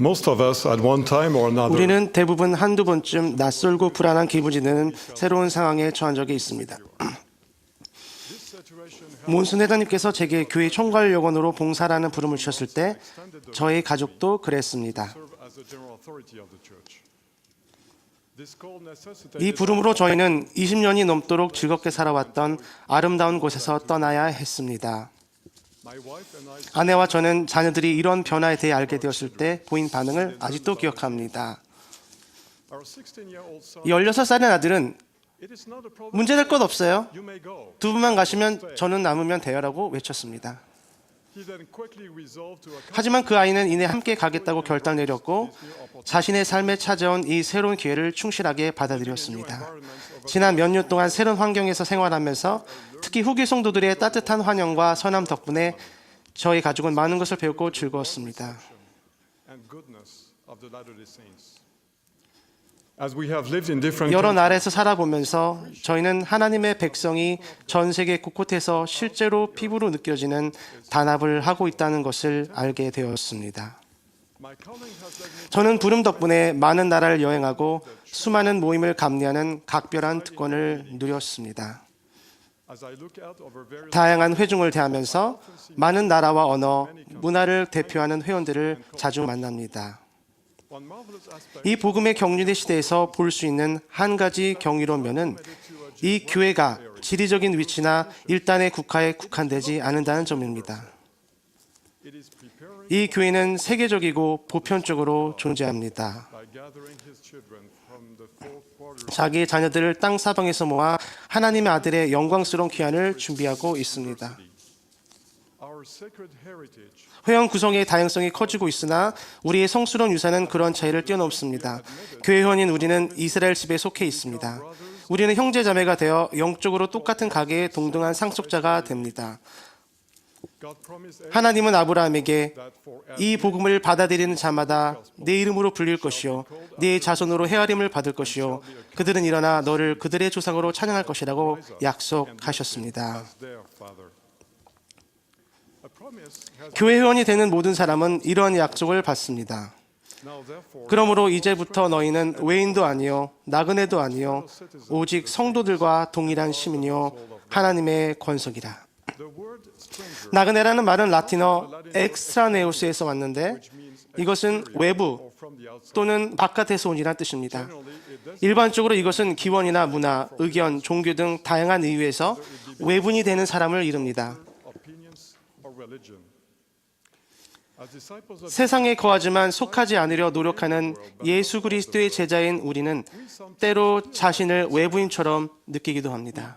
Most of us, at one time or another, 우리는 대부분 한두 번쯤 낯설고 불안한 기분이 드는 새로운 상황에 처한 적이 있습니다. 몬슨 회장님께서 제게 교회 총괄 요원으로 봉사라는 부름을 주셨을 때 저희 가족도 그랬습니다. 이 부름으로 저희는 20년이 넘도록 즐겁게 살아왔던 아름다운 곳에서 떠나야 했습니다. 아내와 저는 자녀들이 이런 변화에 대해 알게 되었을 때 보인 반응을 아직도 기억합니다. our 16-year-old son. 16살의 아들은. 문제될 것 없어요. 두 분만 가시면 저는 남으면 돼요라고 외쳤습니다. 하지만 그 아이는 이내 함께 가겠다고 결단 내렸고 자신의 삶에 찾아온 이 새로운 기회를 충실하게 받아들였습니다. 지난 몇 년 동안 새로운 환경에서 생활하면서 특히 후기 성도들의 따뜻한 환영과 선함 덕분에 저희 가족은 많은 것을 배웠고 즐거웠습니다. 여러 나라에서 살아보면서 저희는 하나님의 백성이 전 세계 곳곳에서 실제로 피부로 느껴지는 단합을 하고 있다는 것을 알게 되었습니다. 저는 부름 덕분에 많은 나라를 여행하고 수많은 모임을 감리하는 각별한 특권을 누렸습니다. 다양한 회중을 대하면서 많은 나라와 언어, 문화를 대표하는 회원들을 자주 만납니다. 이 복음의 격리된 시대에서 볼 수 있는 한 가지 경이로운 면은 이 교회가 지리적인 위치나 일단의 국가에 국한되지 않는다는 점입니다. 이 교회는 세계적이고 보편적으로 존재합니다. 자기의 자녀들을 땅 사방에서 모아 하나님의 아들의 영광스러운 귀환을 준비하고 있습니다. 회원 구성의 다양성이 커지고 있으나 우리의 성스러운 유산은 그런 차이를 뛰어넘습니다. 교회 회원인 우리는 이스라엘 집에 속해 있습니다. 우리는 형제 자매가 되어 영적으로 똑같은 가게의 동등한 상속자가 됩니다. 하나님은 아브라함에게 이 복음을 받아들이는 자마다 내 이름으로 불릴 것이요 네 자손으로 헤아림을 받을 것이요 그들은 일어나 너를 그들의 조상으로 찬양할 것이라고 약속하셨습니다. 교회 회원이 되는 모든 사람은 이러한 약속을 받습니다. 그러므로 이제부터 너희는 외인도 아니요 나그네도 아니요 오직 성도들과 동일한 시민이요 하나님의 권속이라. 나그네라는 말은 라틴어 엑스트라네우스에서 왔는데 이것은 외부 또는 바깥에서 온이란 뜻입니다. 일반적으로 이것은 기원이나 문화, 의견, 종교 등 다양한 이유에서 외분이 되는 사람을 이릅니다. 세상에 거하지만 속하지 않으려 노력하는 예수 그리스도의 제자인 우리는 때로 자신을 외부인처럼 느끼기도 합니다.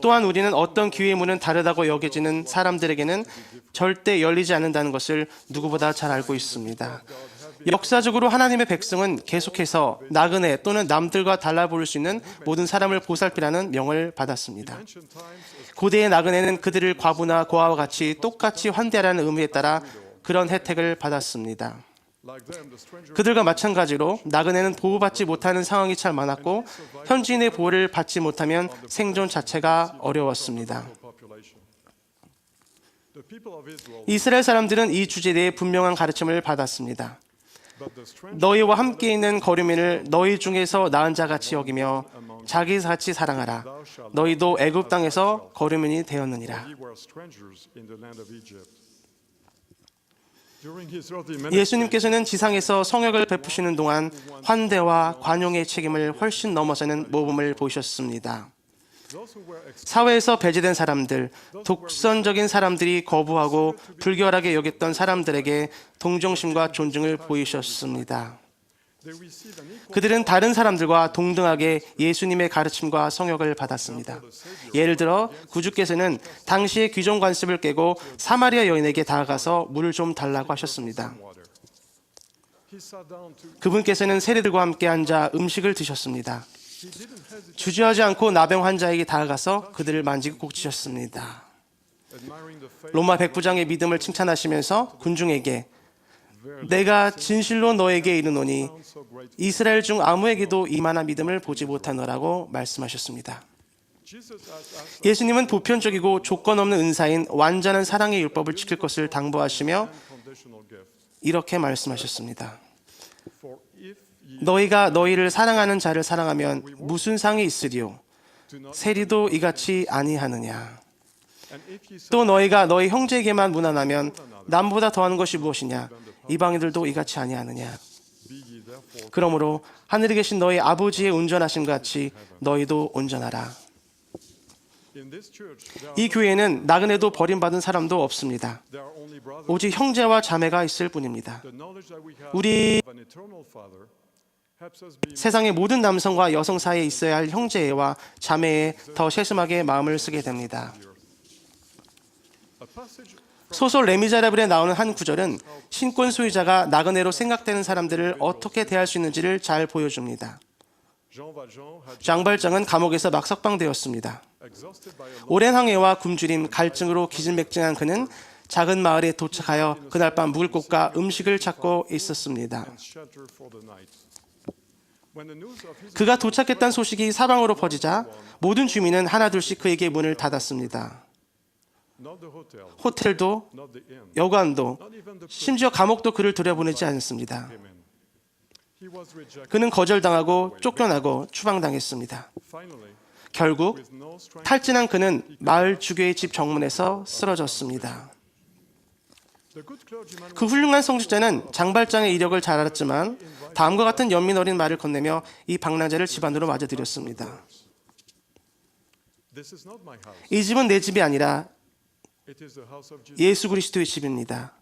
또한 우리는 어떤 기회의 문은 다르다고 여겨지는 사람들에게는 절대 열리지 않는다는 것을 누구보다 잘 알고 있습니다. 역사적으로 하나님의 백성은 계속해서 나그네 또는 남들과 달라 보일 수 있는 모든 사람을 보살피라는 명을 받았습니다. 고대의 나그네는 그들을 과부나 고아와 같이 똑같이 환대하라는 의무에 따라 그런 혜택을 받았습니다. 그들과 마찬가지로 나그네는 보호받지 못하는 상황이 참 많았고 현지인의 보호를 받지 못하면 생존 자체가 어려웠습니다. 이스라엘 사람들은 이 주제에 대해 분명한 가르침을 받았습니다. 너희와 함께 있는 거류민을 너희 중에서 나은 자 같이 여기며 자기 같이 사랑하라. 너희도 애굽 땅에서 거류민이 되었느니라. 예수님께서는 지상에서 성역을 베푸시는 동안 환대와 관용의 책임을 훨씬 넘어서는 모범을 보이셨습니다. 사회에서 배제된 사람들, 독선적인 사람들이 거부하고 불결하게 여겼던 사람들에게 동정심과 존중을 보이셨습니다. 그들은 다른 사람들과 동등하게 예수님의 가르침과 성역을 받았습니다. 예를 들어 구주께서는 당시의 귀종 관습을 깨고 사마리아 여인에게 다가가서 물을 좀 달라고 하셨습니다. 그분께서는 세리들과 함께 앉아 음식을 드셨습니다. 주저하지 않고 나병 환자에게 다가가서 그들을 만지고 faith 로마 백부장의 믿음을 칭찬하시면서 군중에게 내가 진실로 너에게 이르노니 이스라엘 중 아무에게도 이만한 믿음을 보지 못하노라고 말씀하셨습니다. 예수님은 보편적이고 조건 없는 은사인 완전한 사랑의 율법을 지킬 것을 당부하시며 이렇게 말씀하셨습니다. 너희가 너희를 사랑하는 자를 사랑하면 무슨 상이 있으리요? 세리도 이같이 아니하느냐? 또 너희가 너희 형제에게만 무난하면 남보다 더하는 것이 무엇이냐? 이방인들도 이같이 아니하느냐? 그러므로 하늘에 계신 너희 아버지의 온전하심 같이 너희도 온전하라. 이 교회는 나그네도 버림받은 사람도 없습니다. 오직 형제와 자매가 있을 뿐입니다. 우리 세상의 모든 남성과 여성 사이에 있어야 할 형제와 자매에 더 세심하게 마음을 쓰게 됩니다. 소설 레미자라블에 나오는 한 구절은 신권 소유자가 나그네로 생각되는 사람들을 어떻게 대할 수 있는지를 잘 보여줍니다. 장발장은 감옥에서 막 석방되었습니다. exhausted by a long 오랜 항해와 굶주림, 갈증으로 기진맥진한 그는 작은 마을에 도착하여 그날 밤 묵을 곳과 음식을 찾고 있었습니다. 그가 도착했다는 소식이 사방으로 퍼지자 모든 주민은 하나둘씩 그에게 문을 닫았습니다. 호텔도 여관도 심지어 감옥도 그를 들여보내지 않습니다. 그는 거절당하고 쫓겨나고 추방당했습니다. 결국 탈진한 그는 마을 주교의 집 정문에서 쓰러졌습니다. 그 훌륭한 성직자는 장발장의 이력을 잘 알았지만 다음과 같은 연민 어린 말을 건네며 이 방랑자를 집안으로 맞아들였습니다. 이 집은 내 집이 아니라. 예수 그리스도의 집입니다.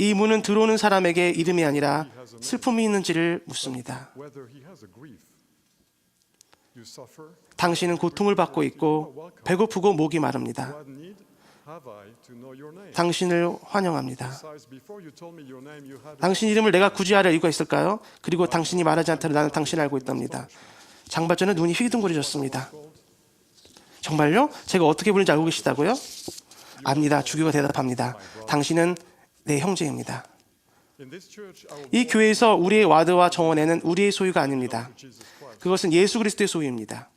이 문은 들어오는 사람에게 이름이 아니라 슬픔이 있는지를 묻습니다. 당신은 고통을 받고 있고 배고프고 목이 마릅니다. 당신을 환영합니다. 당신 이름을 내가 굳이 알을 이유가 있을까요? 그리고 당신이 말하지 않더라도 나는 당신을 알고 있답니다. 장발전은 눈이 휘둥그레졌습니다. 정말요? 제가 어떻게 부르는지 알고 계시다고요? 압니다. 주교가 대답합니다. 당신은 내 형제입니다. 이 교회에서 우리의 와드와 정원에는 우리의 소유가 아닙니다. 그것은 예수 그리스도의 소유입니다.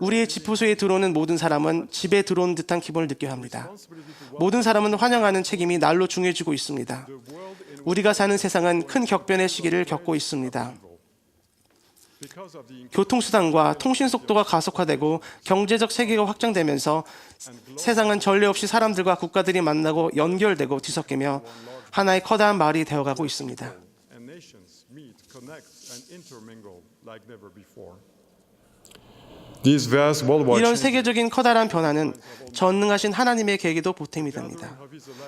우리의 지포소에 들어오는 모든 사람은 집에 들어온 듯한 기분을 느껴야 합니다. 모든 사람은 환영하는 책임이 날로 중요해지고 있습니다. 우리가 사는 세상은 큰 격변의 시기를 겪고 있습니다. 교통수단과 통신 속도가 가속화되고 경제적 세계가 확장되면서 세상은 전례 없이 사람들과 국가들이 만나고 연결되고 뒤섞이며 하나의 커다란 마을이 되어가고 있습니다. 이런 세계적인 커다란 변화는 전능하신 하나님의 계획에도 보탬이 됩니다.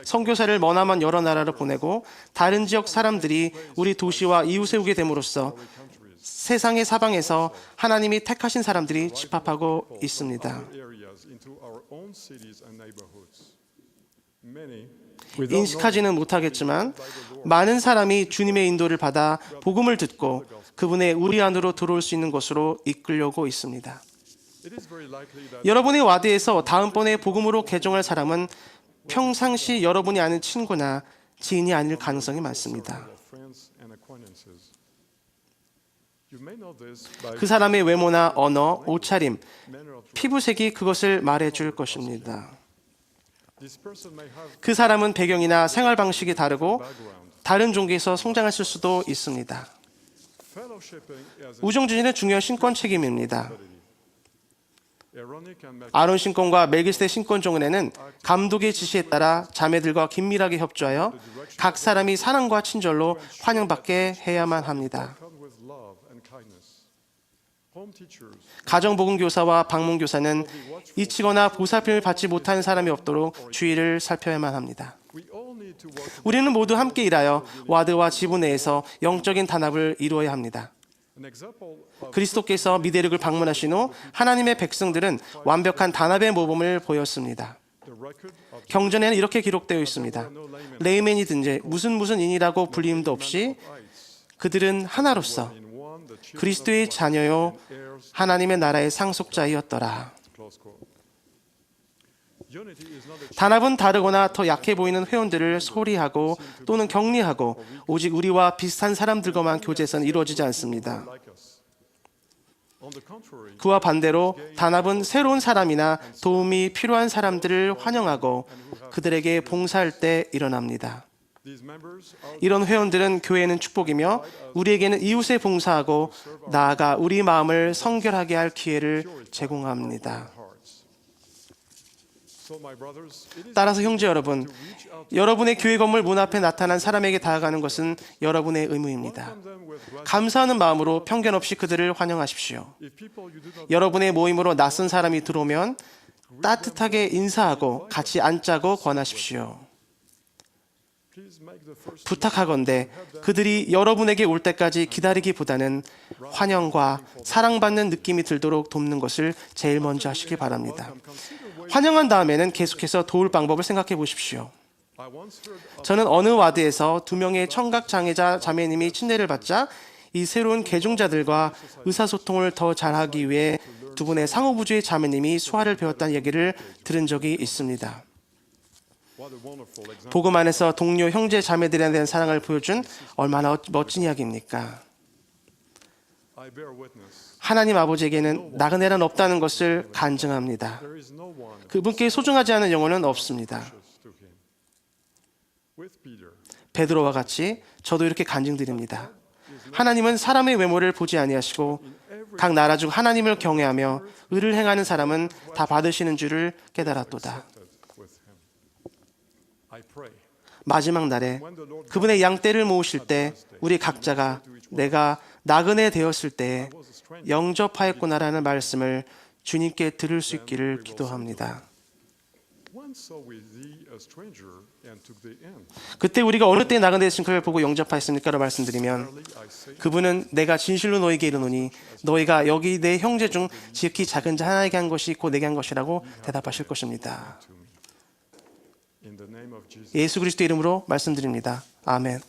선교사를 머나먼 여러 나라로 보내고 다른 지역 사람들이 우리 도시와 이웃에 오게 됨으로써 세상의 사방에서 하나님이 택하신 사람들이 집합하고 있습니다. 인식하지는 못하겠지만 많은 사람이 주님의 인도를 받아 복음을 듣고 그분의 우리 안으로 들어올 수 있는 곳으로 이끌려고 있습니다. 여러분의 와드에서 다음번에 복음으로 개종할 사람은 평상시 여러분이 아는 친구나 지인이 아닐 가능성이 많습니다. 그 사람의 외모나 언어, 옷차림, 피부색이 그것을 말해줄 것입니다. 그 사람은 배경이나 생활 방식이 다르고. 다른 종교에서 성장했을 수도 있습니다. 우정주진의 중요한 신권 책임입니다. 아론 신권과 멜기스의 신권 종은에는 감독의 지시에 따라 자매들과 긴밀하게 협조하여 각 사람이 사랑과 친절로 환영받게 해야만 합니다. come with love and kindness. Home teachers 가정복음 교사와 방문 교사는 잊히거나 보살핌을 받지 못하는 사람이 없도록 주의를 살펴야만 합니다. 우리는 모두 함께 일하여 와드와 지부 내에서 영적인 단합을 이루어야 합니다. 그리스도께서 미대륙을 방문하신 후 하나님의 백성들은 완벽한 단합의 모범을 보였습니다. 경전에는 이렇게 기록되어 있습니다. 레이맨이든지 무슨 무슨 인이라고 불림도 없이 그들은 하나로서 그리스도의 자녀요. 하나님의 나라의 상속자이었더라. 단합은 다르거나 더 약해 보이는 회원들을 소리하고 또는 격리하고 오직 우리와 비슷한 사람들과만 교제해서는 이루어지지 않습니다. 그와 반대로 단합은 새로운 사람이나 도움이 필요한 사람들을 환영하고 그들에게 봉사할 때 일어납니다. 이런 회원들은 교회는 축복이며 우리에게는 이웃에 봉사하고 나아가 우리 마음을 성결하게 할 기회를 제공합니다. 따라서 형제 여러분, 여러분의 교회 건물 문 앞에 나타난 사람에게 다가가는 것은 여러분의 의무입니다. 감사하는 마음으로 편견 없이 그들을 환영하십시오. 여러분의 모임으로 낯선 사람이 들어오면 따뜻하게 인사하고 같이 앉자고 권하십시오. 부탁하건대 그들이 여러분에게 올 때까지 기다리기보다는 환영과 사랑받는 느낌이 들도록 돕는 것을 제일 먼저 하시기 바랍니다. 환영한 다음에는 계속해서 도울 방법을 생각해 보십시오. 저는 어느 와드에서 두 명의 청각 장애자 자매님이 침례를 받자 이 새로운 개종자들과 의사소통을 더 잘하기 위해 두 분의 상호부주의 자매님이 수화를 배웠다는 얘기를 들은 적이 있습니다. 복음 안에서 동료 형제 자매들에 대한 사랑을 보여준 얼마나 멋진 이야기입니까? 하나님 아버지에게는 나그네란 없다는 것을 간증합니다. 그분께 소중하지 않은 영혼은 없습니다. 베드로와 같이 저도 이렇게 간증드립니다. 하나님은 사람의 외모를 보지 아니하시고 각 나라 중 하나님을 경외하며 의를 행하는 사람은 다 받으시는 줄을 깨달았도다. 마지막 날에 그분의 양떼를 모으실 때 우리 각자가 내가 나그네 되었을 때 영접하였구나라는 말씀을 주님께 들을 수 있기를 기도합니다. 그때 우리가 어느 때 나그네 되신 그를 보고 영접하였습니까라고 말씀드리면 그분은 내가 진실로 너에게 이르노니 너희가 여기 내 형제 중 지극히 작은 자 하나에게 한 것이 곧 내게 한 것이라고 대답하실 것입니다. 예수 그리스도 이름으로 말씀드립니다. 아멘.